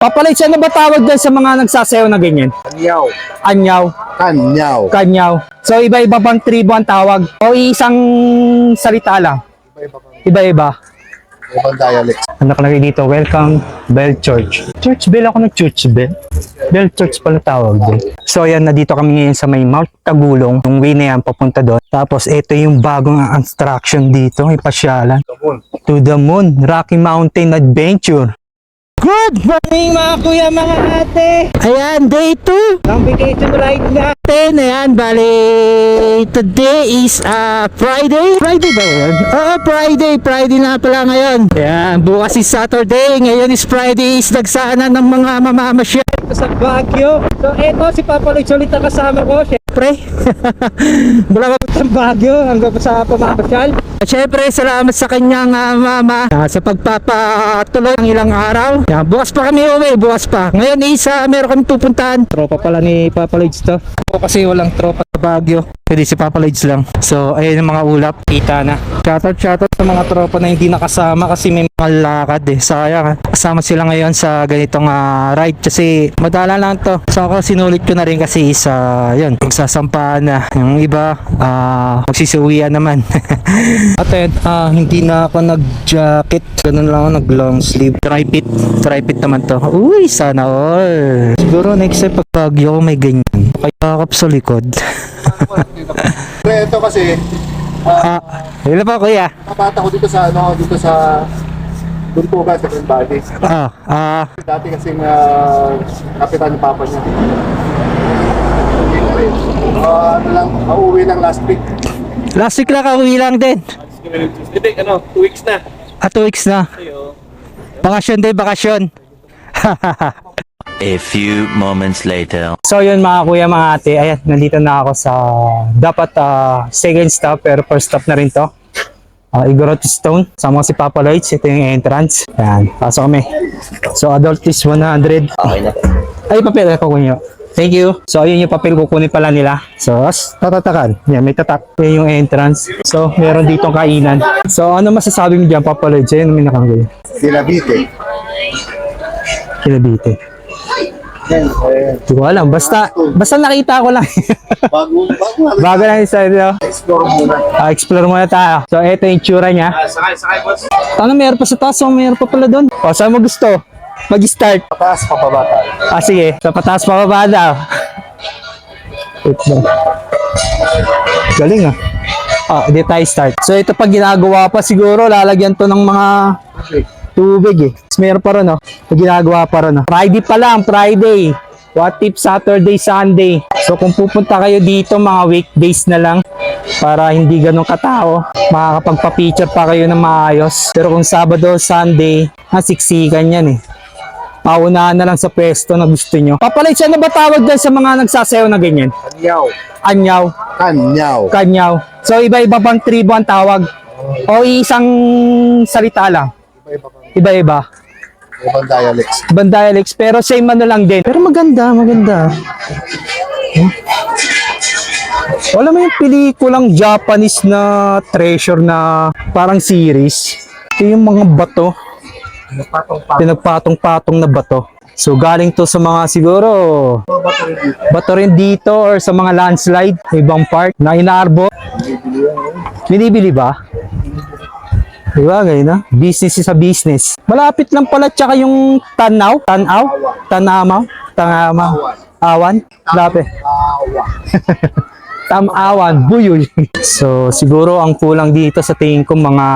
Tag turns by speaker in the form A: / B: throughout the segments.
A: Papalit, ano ba tawag dyan sa mga nagsasayaw na ganyan?
B: Kanyaw.
A: Anyaw,
B: Kanyaw.
A: kanyaw. So, iba-iba bang tribo ang tawag? O isang salita lang?
B: Iba-iba
A: Iba-iba.
B: ibang dialect.
A: Ang nakalagay dito, welcome Bell Church. Church Bell ako ng Church Bell. Bell Church pala tawag doon. So ayan, na dito kami ngayon sa may Mount Tagulong. Yung way na yan, papunta doon. Tapos ito yung bagong attraction dito, may pasyalan. To the Moon, Rocky Mountain Adventure. Good morning mga kuya, mga ate! Ayan, day 2 ng vacation ride natin. Ayan, bali, today is uh, Friday. Friday ba yun? Oo, Friday. Friday na pala ngayon. Ayan, bukas is Saturday. Ngayon is Friday. Is nagsana ng mga mamamasyal. Ito sa Baguio. So, eto si Papa Lloyd ulit ang kasama ko. Siyempre, mula sa Baguio hanggang sa pamamasyal. At syempre, salamat sa kanyang ah, mama ah, sa pagpapatuloy ng ilang araw. Yan, bukas pa kami uwi, bukas pa. Ngayon isa, meron kami pupuntahan. Tropa pala ni Papa Lloyds to. Ako kasi walang tropa sa Baguio. Pwede si Papa Lloyds lang. So, ayun yung mga ulap. Kita na. Shoutout, shoutout sa mga tropa na hindi nakasama kasi may mga lakad eh. Sayang ah. Kasama sila ngayon sa ganitong ah, ride kasi madala lang to. So ako sinulit ko na rin kasi sa, yun, magsasampahan na. Yung iba, ah, magsisiuwian naman. Aten, ah, hindi na ako nag-jacket. Ganun lang ako nag-long sleeve. Tri-pit. Tri-pit naman to. Uy, sana all. Siguro next time pag Baguio may ganyan. Kaya kap sa likod.
B: Pero ito kasi,
A: ah, yun pa kuya.
B: kapata ko dito sa ano, dito sa Duntugan sa Grand Valley.
A: Ah, ah,
B: Dati kasing uh, kapitan ng papa niya. Uh, ano lang, mauwi lang last week.
A: last week lang kauwi lang din.
C: Hindi, ano, 2 weeks na.
A: Ah, two weeks na. Bakasyon din, bakasyon.
D: A few moments later.
A: So yun mga kuya, mga ate, ayan, nandito na ako sa dapat ah, second stop pero first stop na rin to. Uh, Igorot Stone, sama si Papa Lloyds, ito yung entrance. Ayan, pasok kami. So adult is 100. Okay na. Ay, papel ako kunyo. Thank you. So ayun yung papel kukunin pala nila. So tatatakan. Yan, may tatak. Yan yung entrance. So meron ditong kainan. So ano masasabi mo dyan, Papa Lloyds? Ayun, may nakanggoy.
B: Dinabite.
A: Kinabite. Hindi ko alam. Basta, basta nakita ko lang.
B: bago, bago.
A: Bago lang side, no?
B: Explore muna.
A: Ah, explore muna tayo. So, ito yung tsura niya.
C: Sakay, sakay, boss.
A: Ano, meron pa sa taas o meron pa pala doon? O, saan mo gusto? Mag-start.
B: Pataas, pababa tayo.
A: Ah, sige. Sa pataas pa baba daw. Wait lang. Galing ah. Ah, hindi tayo start. So, ito pag ginagawa pa siguro, lalagyan to ng mga
B: Okay.
A: Tubig eh. Meron pa rin oh. Pag ginagawa pa rin oh. Friday pa lang, Friday. What if Saturday, Sunday? So kung pupunta kayo dito mga weekdays na lang para hindi ganun katao, makakapagpa-picture pa kayo ng maayos. Pero kung Sabado, Sunday, nasiksikan yan eh. Paunahan na lang sa pwesto na gusto nyo. Papalit, ano ba tawag dyan sa mga nagsasayaw na ganyan?
B: Kanyaw.
A: Anyaw,
B: Kanyaw.
A: kanyaw. So iba-iba bang tribo ang tawag? O isang salita lang?
B: Iba-iba
A: Iba-iba.
B: ibang dialects.
A: ibang dialects pero same ano lang din. Pero maganda, maganda. Hmm? Wala mo yung pelikulang Japanese na treasure na parang series. Ito yung mga bato,
B: Patong-patong.
A: pinagpatong-patong na bato. So galing to sa mga siguro
B: Bato rin dito.
A: bato rin dito or sa mga landslide, ibang part na inaarbo. Binibili ba? Di ba, ganyan na? Business is a business. Malapit lang pala tsaka yung tanaw, tanaw, tanamaw, tangamaw, awan, lapit.
B: Awa.
A: Tamawan, buyoy. so, siguro ang kulang dito sa tingin ko mga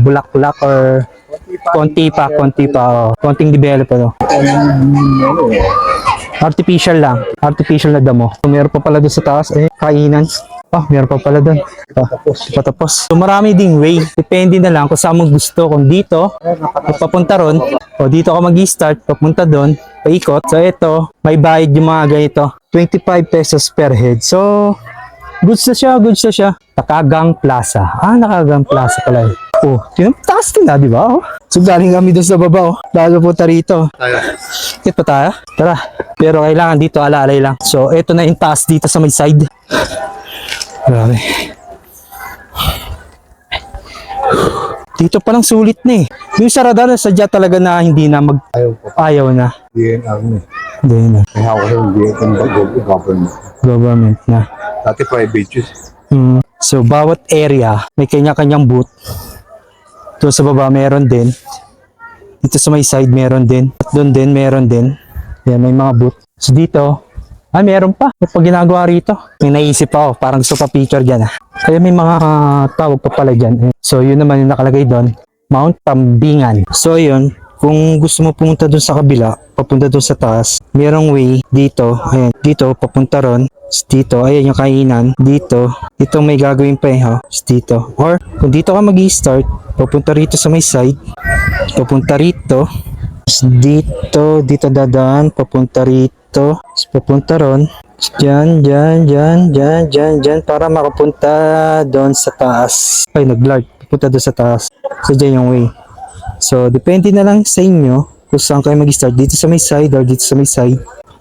A: bulak-bulak or konti pa, konti pa. Oh. Konting develop ano. Artificial lang. Artificial na damo. Meron pa pala doon sa taas. Eh, kainan. Ah, meron pa pala doon. Ah, patapos. So, marami ding way. Depende na lang kung saan mo gusto. Kung dito, papunta ron, o dito ka mag-start, papunta doon, paikot. So, ito, may bayad yung mga ganito. 25 pesos per head. So, goods na siya, goods na siya. Nakagang Plaza. Ah, Nakagang Plaza pala. eh. Oh, yun, taas din na, di ba? Oh. So, galing kami doon sa baba, oh. Lalo po rito.
B: Tayo.
A: Kit pa tayo? Tara. Pero kailangan dito alalay lang. So, ito na yung taas dito sa may side. Grabe. Dito palang sulit na eh. Yung sa radar, sadya talaga na hindi na mag
B: Ayaw ko.
A: ayaw na.
B: DNR mo.
A: Hindi na.
B: May hawak ko yung DNR government.
A: Government na.
B: Dati private use.
A: Mm. So, bawat area, may kanya-kanyang booth. Doon sa baba, meron din. Dito sa may side, meron din. At doon din, meron din. Yan, may mga booth. So, dito, ah, meron pa. May pag ginagawa rito. May naisip ako, parang pa picture dyan ah. Kaya may mga ah, tawag pa pala dyan. Eh. So, yun naman yung nakalagay doon. Mount Tambingan. So, yun. Kung gusto mo pumunta doon sa kabila, papunta doon sa taas, merong way dito. Ayan, dito, papunta ron. Dito, ayan yung kainan. Dito, dito may gagawin pa eh, ha? Dito. Or, kung dito ka mag start papunta rito sa may side. Papunta rito. Dito, dito dadaan. Papunta rito. Tapos papunta ron. Tapos Dyan, dyan, dyan, dyan, dyan, dyan. Para makapunta doon sa taas. Ay, nag-large. Papunta doon sa taas. So, dyan yung way. So, depende na lang sa inyo kung saan kayo mag-start. Dito sa may side or dito sa may side.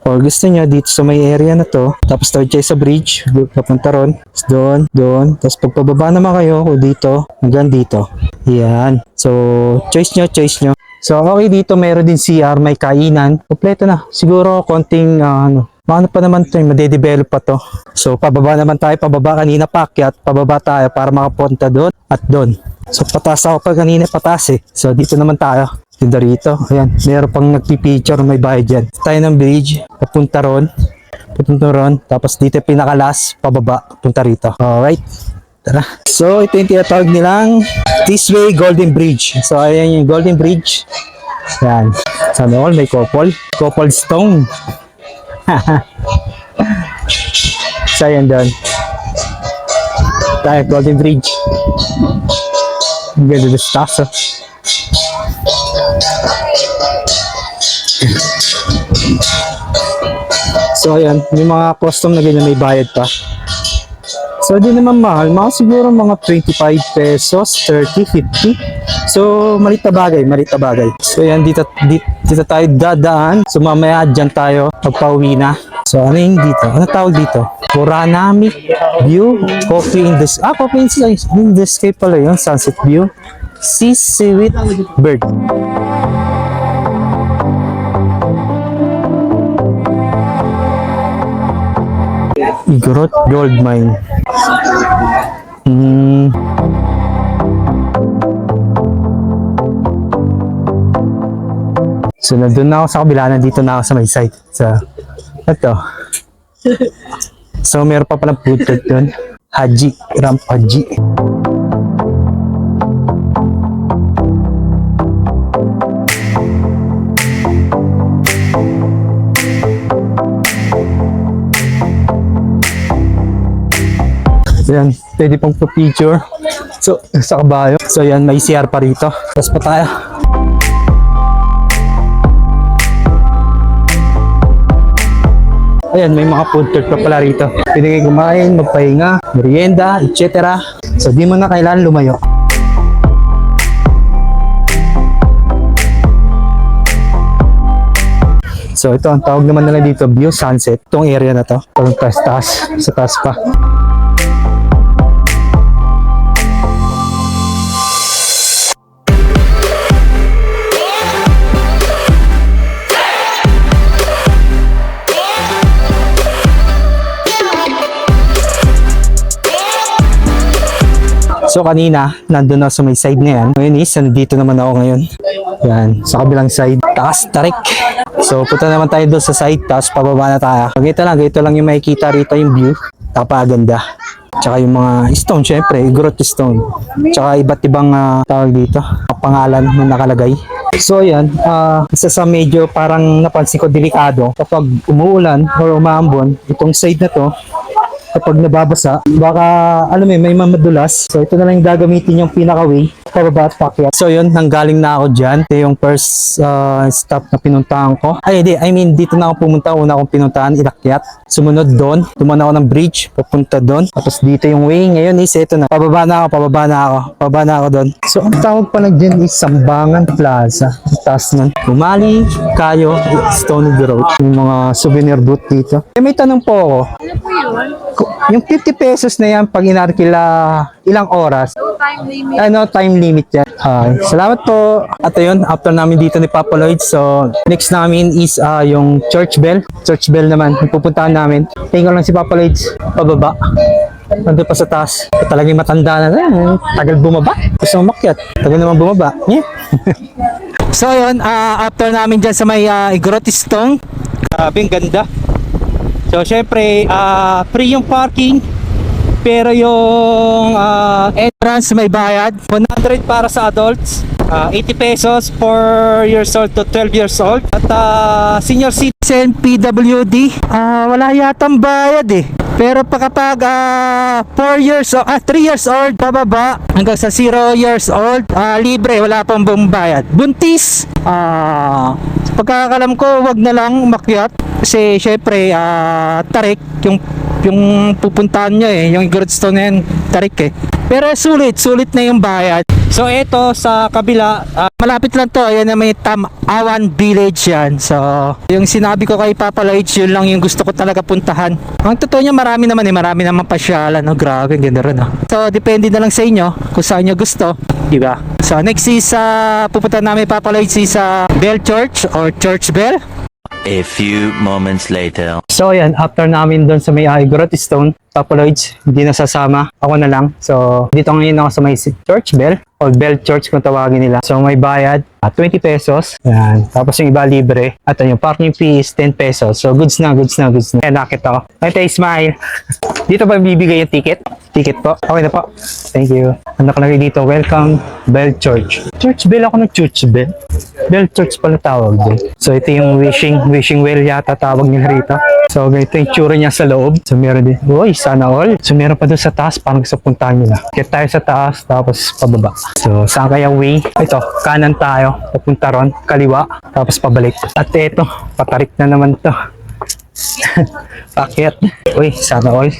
A: Or gusto nyo dito sa may area na to. Tapos start kayo sa bridge. Papunta ron. Doon, doon. Tapos pagpababa naman kayo kung dito, hanggang dito. Yan. So, choice nyo, choice nyo. So, okay dito meron din CR, may kainan. Kompleto na. Siguro konting, ah, ano, Maano pa naman ito, madedevelop pa to. So, pababa naman tayo, pababa kanina pakyat, pababa tayo para makapunta doon at doon. So, patas ako pa kanina, patas eh. So, dito naman tayo. Ganda rito. Ayan, meron pang nagpipicture, may bayad dyan. Tayo ng bridge, papunta ron. Papunta ron. Tapos dito pinakalas, pababa, papunta rito. Alright. Tara. So, ito yung tinatawag nilang This Way Golden Bridge. So, ayan yung Golden Bridge. Yan. Sana all may couple. Couple stone. so, ayan doon. Tayo, Golden Bridge. Ang ganda ng stars, oh. So, ayan. Yung mga custom na ganyan may bayad pa. So, di naman mahal. Mga siguro mga 25 pesos, 30, 50. So, malit na bagay, malit na bagay. So, yan, dito, dito, dito tayo dadaan. So, mamaya dyan tayo magpauwi na. So, ano yung dito? Ano tawag dito? Panoramic View Coffee in the... Ah, Coffee in the, in the Sky pala yun. Sunset View. Sea Seaweed Bird. Igorot Gold Mine. Hmm. So, nandun na ako sa kabila, nandito na ako sa may site. Sa, ito. So, meron pa palang food court doon. Haji, Ramp Haji. Ayan, pwede pong picture. So, sa kabayo. So, ayan, may CR pa rito. Tapos pa tayo. Ayan, may mga food court pa pala rito. Pwede kayo kumain, magpahinga, merienda, etc. So, di mo na kailangan lumayo. So, ito ang tawag naman nila dito, view sunset. Itong area na to. Itong taas, taas, sa taas pa. So kanina, nandun ako sa may side na yan. Ngayon is, nandito naman ako ngayon. Yan, sa kabilang side. Taas, tarik. So punta naman tayo doon sa side, tapos pababa na tayo. Ganito lang, ganito lang yung makikita rito yung view. Napaganda. Tsaka yung mga stone, syempre, growth stone. Tsaka iba't ibang ah, tawag dito, pangalan na nakalagay. So yan, ah, isa sa medyo parang napansin ko delikado kapag umuulan or umaambon, itong side na to, kapag nababasa, baka, mo yun, may mamadulas. So, ito na lang yung gagamitin yung pinaka-way, pababa at pakyat. So, yun, nanggaling na ako dyan. Ito yung first uh, stop na pinuntahan ko. Ay, hindi, I mean, dito na ako pumunta. Una akong pinuntahan, inakyat. Sumunod doon, tuman ako ng bridge, papunta doon. Tapos dito yung way, ngayon is, ito na. Pababa na ako, pababa na ako. Pababa na ako doon. So, ang tawag pa lang dyan is Sambangan Plaza. Taas nun. Bumali kayo, Stony Road. Yung mga souvenir booth dito. Eh, may tanong po ako. Ku- Yung 50 pesos na yan pag inarkila ilang oras?
E: time limit.
A: Ano time limit yan. Okay. Salamat po. At ayun, after namin dito ni Papa Lloyd, so next namin is ah, yung church bell. Church bell naman, pupuntahan namin. Tingnan lang si Papa Lloyd, pababa. Nandun pa sa taas. Eh, talagang matanda na na. Tagal bumaba. Gusto umakyat. Tagal naman bumaba. Yeah. so ayun, ah, after namin dyan sa may uh, Igrotistong, grabe, ganda. So syempre, ah, free yung parking. Pero yung ah, entrance may bayad. 100 para sa adults. ah, 80 pesos for years old to 12 years old. At ah, senior citizen PWD, ah, wala yatang bayad eh. Pero pa kapag 4 years old, ah, 3 years old pababa hanggang sa 0 years old, ah, libre, wala pang bumbayad. Buntis, sa pagkakalam ko, wag na lang umakyat. Kasi syempre, ah, tarik yung yung pupuntahan nyo eh, yung Grodstone na yan, tarik eh. Pero sulit, sulit na yung bayad. So ito sa kabila, ah, malapit lang to, ayan na may Tamawan Village yan. So yung sinabi ko kay Papa Lloyd, yun lang yung gusto ko talaga puntahan. Ang totoo niya marami naman eh, marami naman pasyalan, no? grabe, ganda rin ah. So depende na lang sa inyo kung saan nyo gusto, di ba? So next is uh, pupunta namin Papa Lloyd is sa Bell Church or Church Bell.
D: A few moments later.
A: So ayan, after namin doon sa may uh, Stone, Papaloids, hindi na sasama. Ako na lang. So dito ngayon ako sa may Church Bell o Bell Church kung tawagin nila. So may bayad at 20 pesos. Ayan. Tapos yung iba libre. At yung parking fee is 10 pesos. So goods na, goods na, goods na. Ayan, nakita ko. Ito smile. Dito ba bibigay yung ticket? Ticket po. Okay na po. Thank you. Ano nakalagay dito? Welcome Bell Church. Church Bell ako ng Church Bell. Bell Church pala tawag din. So ito yung wishing wishing well yata tawag nila rito. So ganito yung tsura niya sa loob. So meron din. Uy, sana all. So meron pa doon sa taas parang sa puntahan nila. Kaya tayo sa taas tapos pababa. So saan kaya way? Ito, kanan tayo. Papunta ron, kaliwa. Tapos pabalik. At ito, patarik na naman to. Pakyat. Uy, sana all.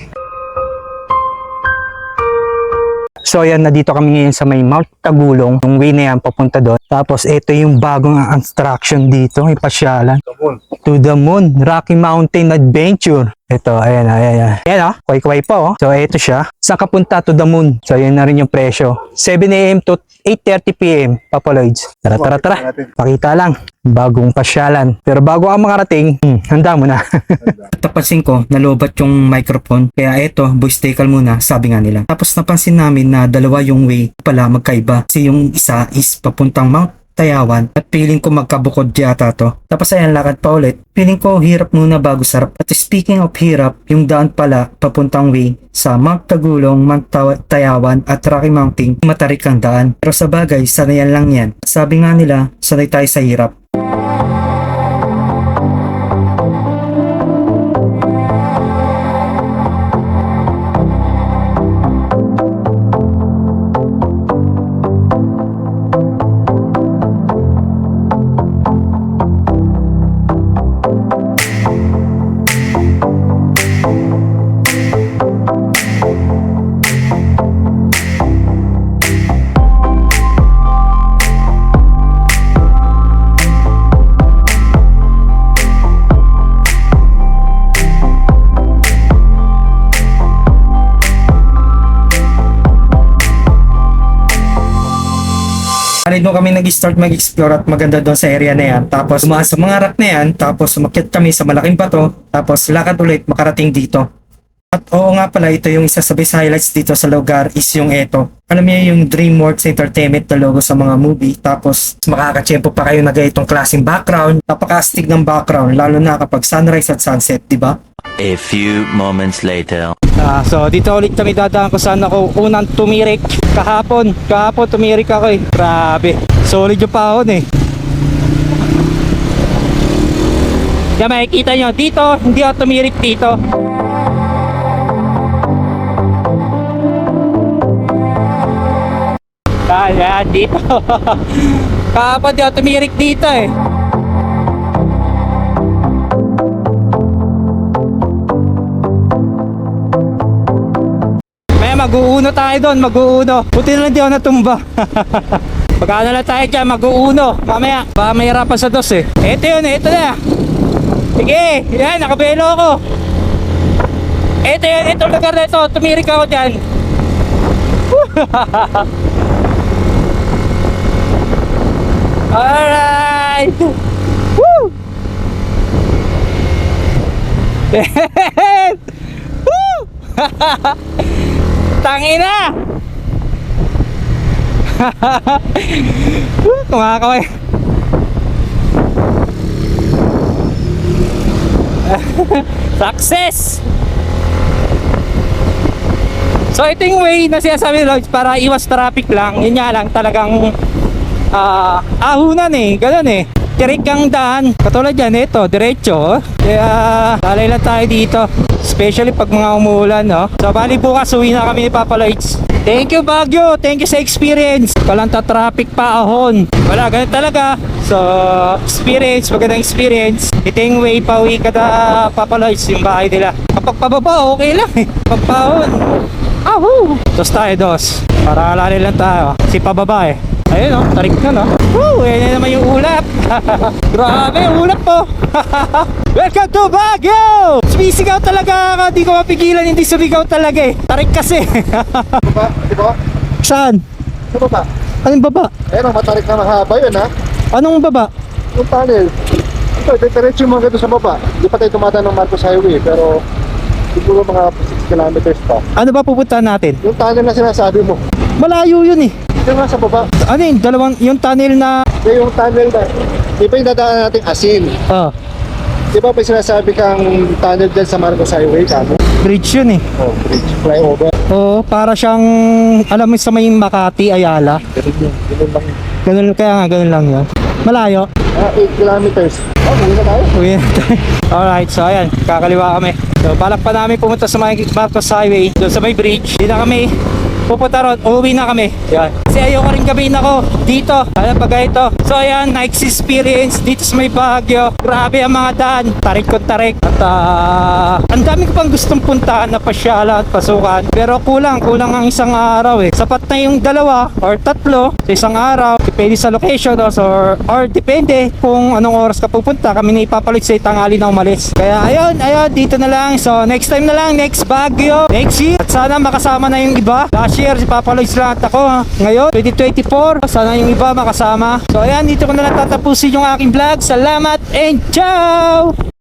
A: So ayan, na dito kami ngayon sa may Mount Tagulong. Yung way na yan, papunta doon. Tapos ito yung bagong attraction dito, may pasyalan. To the Moon, Rocky Mountain Adventure. Ito, ayan, ayan, ayan. Ayan ah, kway-kway pa oh. So ito siya. Saan ka punta to the moon? So ayan na rin yung presyo. 7 a.m. to 8.30 p.m. Papaloids. Tara, tara, tara. Pakita lang. Bagong pasyalan. Pero bago ang makarating, hmm, handa mo na. Tapasin ko, nalobat yung microphone. Kaya eto, voice tackle muna, sabi nga nila. Tapos napansin namin na dalawa yung way pala magkaiba. Kasi yung isa is papuntang Mount Tayawan at feeling ko magkabukod yata to. Tapos ayan, lakad pa ulit. Feeling ko hirap muna bago sarap. At speaking of hirap, yung daan pala papuntang way sa Mount Tagulong, Mount Tayawan at Rocky Mountain, matarik ang daan. Pero sa bagay, sanayan lang yan. Sabi nga nila, sanay tayo sa hirap. Nag-start mag-explore at maganda doon sa area na yan. Tapos umaas sa mga rock na yan, tapos umakyat kami sa malaking bato, tapos lakad ulit makarating dito. At oo nga pala, ito yung isa sa best highlights dito sa lugar is yung eto. Alam niyo yung DreamWorks Entertainment na logo sa mga movie. Tapos makakachempo pa kayo na ganitong klaseng background. Napakastig ng background, lalo na kapag sunrise at sunset, di ba?
D: A few moments later.
A: Ah, so dito ulit kami dadaan kung saan ako unang tumirik kahapon. Kahapon tumirik ako eh. Grabe. Solid yung pahon eh. Yan makikita nyo, dito, hindi ako tumirik dito. Kaya dito. Kahapon di ako tumirik dito eh. May mag-uuno tayo doon, mag-uuno. Buti na lang di ako natumba. Pagkano lang tayo dyan, mag-uuno. Mamaya, baka mahirapan sa dos eh. Ito yun, ito na. Sige, yan, nakabelo ako. Ito yun, itong lugar na ito. Tumirik ako dyan.
C: Alright! Woo! Woo! Tangina! Kumakaway. Success! So ito yung way na sinasabi Lloyd para iwas traffic lang. Yun nga lang talagang ah ahunan eh. Ganun eh. Tirik ang daan. Katulad yan, ito, diretso. Kaya lalay lang tayo dito. Especially pag mga umuulan, no? So bali bukas uwi na kami ni Papa Lloyds. Thank you Baguio. Thank you sa experience. Walang ta-traffic pa ahon. Wala, ganun talaga. So, experience, magandang experience. Ito yung way pa uwi ka na Papa Lloyds, yung bahay nila. Kapag pababa, okay lang eh. Pagpahon. Ahoo! Dos tayo, dos. Para alala lang tayo. Si pababa eh. Ayun oh, tarik na no. Woo! Ayan na naman yung ulap. Grabe, yung ulap po. Welcome to Baguio! Sumisigaw talaga ako. Di ko mapigilan, hindi sumigaw talaga eh. Tarik kasi.
B: Baba, di ba?
C: Saan?
B: Sa baba.
C: Anong baba?
B: Ayun, ang matarik na mahaba yun ha.
C: Anong baba?
B: Yung tunnel. Ito, diretso mo hanggang doon sa baba. Hindi pa tayo tumadaan ng Marcos Highway, pero siguro mga 6 kilometers pa.
C: Ano ba pupuntahan natin?
B: Yung tunnel na sinasabi mo,
C: Malayo yun eh.
B: yung nasa baba.
C: Ano yun? Dalawang, yung tunnel na...
B: Eh, yung tunnel na, di ba yung dadaan natin asin?
C: Oh,
B: Di ba may sinasabi kang tunnel dyan sa Marcos Highway, kamo?
C: bridge yun eh.
B: Oh, bridge, flyover.
C: Oo, para siyang... Alam mo sa may Makati, Ayala.
B: Ganun yun, ganun lang.
C: Ganun, kaya nga, ganun lang yun. Malayo.
B: Ah, 8 kilometers. Oh, muli na tayo.
C: Uwi na tayo. Alright, so ayan, kakaliwa kami. So, balak pa namin pumunta sa may Marcos Highway, doon sa may bridge. Hindi na kami pupunta ron, uuwi na kami. Yan. Kasi ayoko rin gabihin ako dito. Ano ba ito? So ayan, next experience dito sa may Baguio. Grabe ang mga daan. Tarik ko tarik. At ah, ang dami ko pang gustong puntahan na pasyalan at pasukan. Pero kulang, kulang ang isang araw eh. Sapat na yung dalawa or tatlo sa isang araw. Depende sa location or, or, or depende kung anong oras ka pupunta. Kami na ipapalit sa tangali na umalis. Kaya ayun, ayun, dito na lang. So next time na lang, next Baguio, next year. At sana makasama na yung iba. Last year, si Papa Lloyds ako. Ngayon, 2024, sana yung iba makasama. So ayan, dito ko na lang tatapusin yung aking vlog. Salamat and ciao!